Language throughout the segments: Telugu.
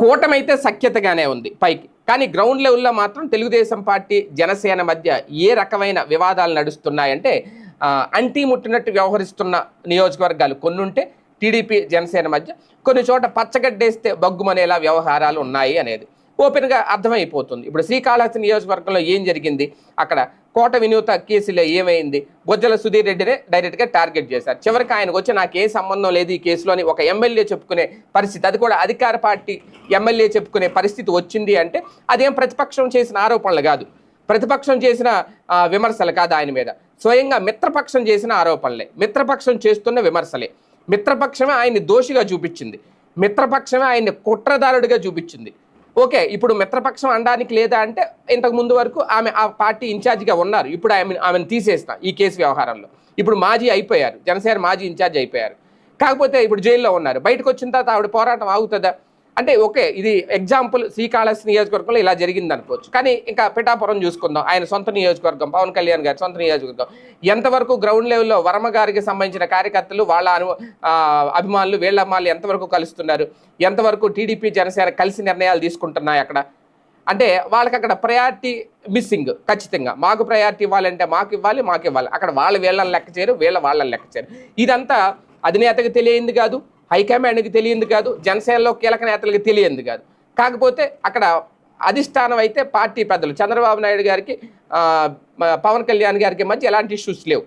కూటమైతే సఖ్యతగానే ఉంది పైకి. కానీ గ్రౌండ్ లెవెల్లో మాత్రం తెలుగుదేశం పార్టీ జనసేన మధ్య ఏ రకమైన వివాదాలు నడుస్తున్నాయంటే అంటీ ముట్టినట్టు వ్యవహరిస్తున్న నియోజకవర్గాలు కొన్ని ఉంటే టీడీపీ జనసేన మధ్య కొన్ని చోట పచ్చగడ్డేస్తే బగ్గుమనేలా వ్యవహారాలు ఉన్నాయి అనేది. ఓపెన్గా అర్థమైపోతుంది. ఇప్పుడు శ్రీకాళహస్తి నియోజకవర్గంలో ఏం జరిగింది? అక్కడ కోట వినూత కేసులో ఏమైంది? బొజ్జల సుధీర్ రెడ్డినే డైరెక్ట్గా టార్గెట్ చేశారు. చివరికి ఆయనకు వచ్చి నాకు ఏ సంబంధం లేదు ఈ కేసులో అని ఒక ఎమ్మెల్యే చెప్పుకునే పరిస్థితి. అది కూడా అధికార పార్టీ ఎమ్మెల్యే చెప్పుకునే పరిస్థితి వచ్చింది అంటే అదేం ప్రతిపక్షం చేసిన ఆరోపణలు కాదు. ప్రతిపక్షం చేసిన విమర్శలు కాదు ఆయన మీద. స్వయంగా మిత్రపక్షం చేసిన ఆరోపణలే. మిత్రపక్షం చేస్తున్న విమర్శలే. మిత్రపక్షమే ఆయన్ని దోషిగా చూపించింది. మిత్రపక్షమే ఆయన్ని కుట్రదారుడిగా చూపించింది. ఓకే ఇప్పుడు మిత్రపక్షం అనడానికి లేదా అంటే ఇంతకు ముందు వరకు ఆమె ఆ పార్టీ ఇన్ఛార్జిగా ఉన్నారు. ఇప్పుడు ఆమె ఆమెను తీసేస్తాం ఈ కేసు వ్యవహారంలో. ఇప్పుడు మాజీ అయిపోయారు. జనసేన మాజీ ఇన్ఛార్జ్ అయిపోయారు. కాకపోతే ఇప్పుడు జైల్లో ఉన్నారు. బయటకు వచ్చిన తర్వాత ఆవిడ పోరాటం ఆగుతుందా? అంటే ఓకే ఇది ఎగ్జాంపుల్ శ్రీకాళహస్తి నియోజకవర్గంలో ఇలా జరిగింది అనుకోవచ్చు. కానీ ఇంకా పిఠాపురం చూసుకుందాం. ఆయన సొంత నియోజకవర్గం పవన్ కళ్యాణ్ గారి సొంత నియోజకవర్గం. ఎంతవరకు గ్రౌండ్ లెవెల్లో వర్మ గారికి సంబంధించిన కార్యకర్తలు వాళ్ళ అను అభిమానులు వీళ్ళ అమ్మాలు ఎంతవరకు కలుస్తున్నారు? ఎంతవరకు టీడీపీ జనసేన కలిసి నిర్ణయాలు తీసుకుంటున్నాయి అక్కడ? అంటే వాళ్ళకి అక్కడ ప్రయారిటీ మిస్సింగ్ ఖచ్చితంగా. మాకు ప్రయారిటీ ఇవ్వాలంటే మాకు ఇవ్వాలి మాకు ఇవ్వాలి. అక్కడ వాళ్ళు వీళ్ళని లెక్క చేయరు వీళ్ళ వాళ్ళని లెక్క చేయరు. ఇదంతా అధినేతకు తెలియంది కాదు. హైకమాండ్కి తెలియంది కాదు జనసేనలో కీలక నేతలకు తెలియంది కాదు. కాకపోతే అక్కడ అధిష్టానం అయితే పార్టీ పెద్దలు. చంద్రబాబు నాయుడు గారికి పవన్ కళ్యాణ్ గారికి మధ్య ఎలాంటి ఇష్యూస్ లేవు.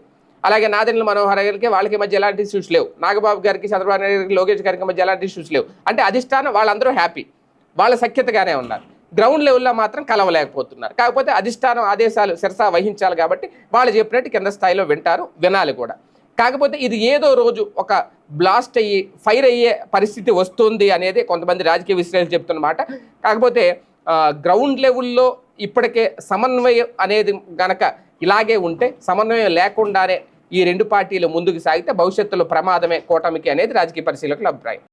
అలాగే నాదెండ్ల మనోహర్ గారికి వాళ్ళకి మధ్య ఎలాంటి ఇష్యూస్ లేవు. నాగబాబు గారికి చంద్రబాబు నాయుడు గారికి లోకేష్ గారికి మధ్య ఎలాంటి ఇష్యూస్ లేవు. అంటే అధిష్టానం వాళ్ళందరూ హ్యాపీ. వాళ్ళ సఖ్యతగానే ఉన్నారు. గ్రౌండ్ లెవెల్లో మాత్రం కలవలేకపోతున్నారు. కాకపోతే అధిష్టానం ఆదేశాలు సిరసా వహించాలి కాబట్టి వాళ్ళు చెప్పినట్టు కింద స్థాయిలో వింటారు వినాలి కూడా. కాకపోతే ఇది ఏదో రోజు ఒక బ్లాస్ట్ అయ్యి ఫైర్ అయ్యే పరిస్థితి వస్తుంది అనేది కొంతమంది రాజకీయ విశ్లేషణ చెప్తున్నమాట. కాకపోతే గ్రౌండ్ లెవెల్లో ఇప్పటికే సమన్వయం అనేది గనక ఇలాగే ఉంటే సమన్వయం లేకుండానే ఈ రెండు పార్టీలు ముందుకు సాగితే భవిష్యత్తులో ప్రమాదమే కూటమికి అనేది రాజకీయ పరిశీలకుల అభిప్రాయం.